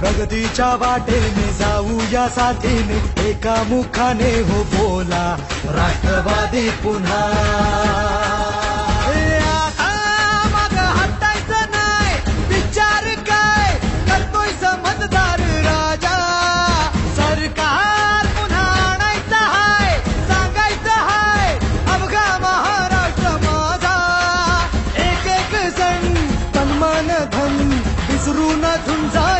प्रगतीच्या वाटेने जाऊया साथीने. एका मुखाने हो बोला राष्ट्रवादी पुन्हा. ए, आता हटायचं नाही विचार काय? करतोय समजदार राजा. सरकार पुन्हा आणायचं हाय सांगायचं हाय अवघा महाराष्ट्र माझा. एक एक जण तन्मान धन विसरून झुंजाया आवाज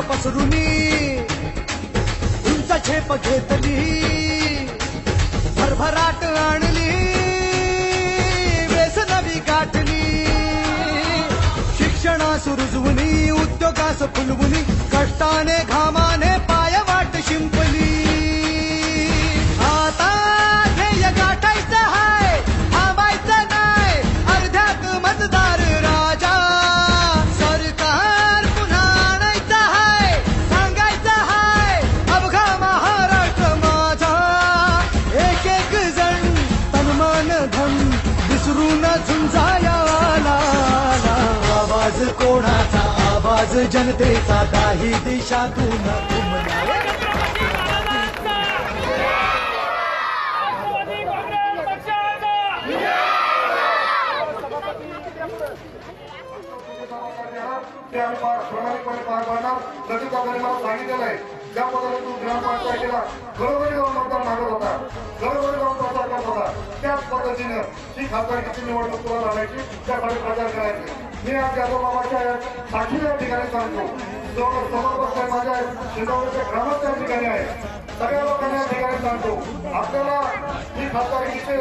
पसरुनी उंच झेप घेतली भरभराट आणली व्यसनवी गाठली. शिक्षणास रुजवणी उद्योगास फुलवणी कष्टाने घामाने आवाज जनतेचा काही दिशातून. ते आम्ही प्रामाणिकपणे पार पाडणार तशी मला सांगितलेलं आहे ज्या पद्धतीने तू ग्रामपंचायतीला घरोघरी जाऊन मतदान मागत होता घरोघरी जाऊन प्रचार करत होता त्याच पद्धतीनं ही खासदारकीची निवडणूक तुला लावायची त्यासाठी प्रचार करायचे. मी आज जाधवबाबाच्या साक्षी या ठिकाणी सांगतो जो समोर बसलाय माझ्या शेजावरच्या ग्रामस्थ या ठिकाणी आहे. सगळ्या लोकांना या ठिकाणी सांगतो आपल्याला ही खासदारकीचे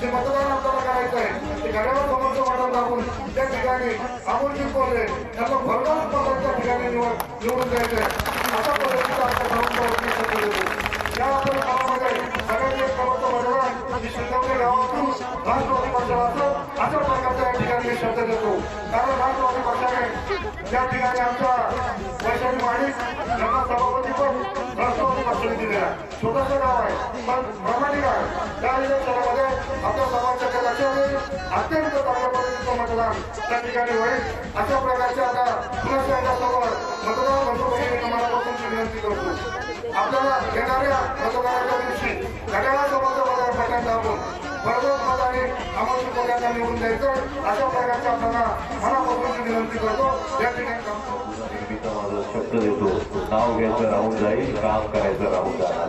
जे मतदान आपल्याला करायचं आहे ते घड्यावर समोरचं वाटप दाखवून त्या ठिकाणी आमोलजीत बोलले त्यांना भरघोस पदात त्या ठिकाणी निवड निवडून द्यायचं आहे. अशा पद्धतीचा आपल्या गावाचा उद्देश या आपण गावामध्ये सगळ्यांनी एक गावाचं मतदान ही शिंदवणे गावातून राष्ट्रवादी पक्षाला अशा प्रकारचा या ठिकाणी मी शब्द देतो कारण राष्ट्रवादी पक्षाने त्या ठिकाणी आमच्या वैशाली माणिक यांना सभापती पण राष्ट्रवादी पक्षाने दिलेला आहे छोटंसं गाव आहे पण प्रामाणिक आहे त्या इलेक्शनामध्ये आपल्या समाजाच्या लक्षात येईल अत्यंत चांगल्या पद्धतीचं मतदान त्या ठिकाणी होईल अशा प्रकारचे आता पुन्हा एकदा मतदान बंधुभगिनी तुम्हालापासून विनंती करतो आपल्याला येणाऱ्या निवडून द्यायचं अशा प्रकारचे आपल्याला मनापासून विनंती करतो. या ठिकाणी थांबतो. नेहमीचा माझा शब्द देतो नाव घ्यायचं राहून जाईल काम करायचं राहून जाणार.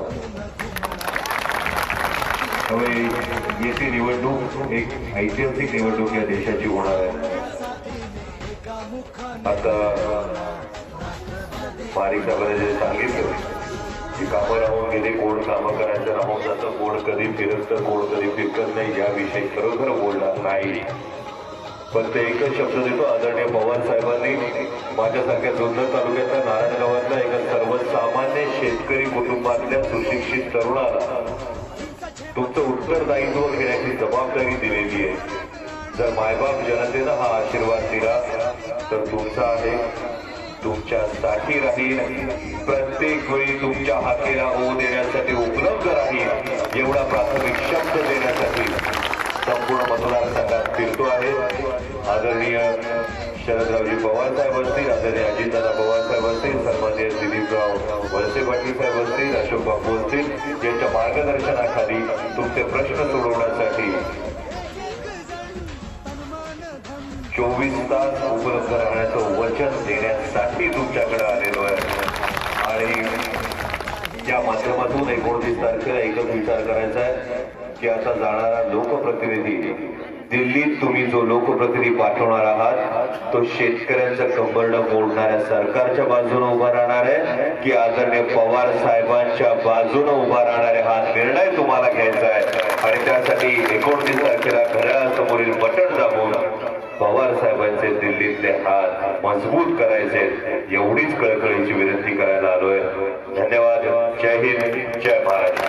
त्यामुळे येथे निवडणूक एक ऐतिहासिक निवडणूक या देशाची होणार आहे. आता बारीक साहेबांनी सांगितलं की कामं राहून गेले कोण कामं करायचं राहून जातं कोण कधी फिरतं कोण कधी फिरकत नाही याविषयी खरोखर बोलणार नाही. पण ते एकच शब्द देतो आदरणीय पवार साहेबांनी माझ्यासारख्या जुन्नर तालुक्यातल्या नारायणगावातल्या एका सर्वसामान्य शेतकरी कुटुंबातल्या सुशिक्षित तरुणाला तुमचं उत्तरदायित्व घेण्याची जबाबदारी दिलेली आहे. जर मायबाप जनतेनं हा आशीर्वाद दिला तर तुमचा आहे तुमच्यासाठी राहील प्रत्येक वेळी तुमच्या हाकेला होऊ देण्यासाठी उपलब्ध राहील एवढा प्राथमिक शब्द देण्यासाठी संपूर्ण मतदारसंघात फिरतो आहे. आदरणीय शरदरावजी पवार साहेब असतील आदरणीय अजितदादा पवार साहेब असतील सन्मान्य दिलीपराव वळसे पाटील साहेब असतील अशोक बापू असतील यांच्या मार्गदर्शनाखाली तुमचे प्रश्न सोडवण्यासाठी चोवीस तास उपलब्ध राहण्याचं वचन देण्यासाठी तुमच्याकडे आलेलो आहे. आणि या माध्यमातून एकोणतीस तारखेला एकच विचार करायचा आहे की आता जाणारा लोकप्रतिनिधी दिल्लीत तुम्ही जो लोकप्रतिनिधी पाठवणार आहात तो शेतकऱ्यांचं कंबरडं मोडणाऱ्या सरकारच्या बाजूने उभा राहणार आहे की आदरणीय पवार साहेबांच्या बाजूने उभा राहणार आहे हा निर्णय तुम्हाला घ्यायचा आहे. आणि त्यासाठी एकोणतीस तारखेला घड्याळासमोरील बटन साहेबांचे दिल्लीतले हात मजबूत करायचे एवढीच कळकळीची विनंती करायला आलोय. धन्यवाद. जय हिंद. जय महाराष्ट्र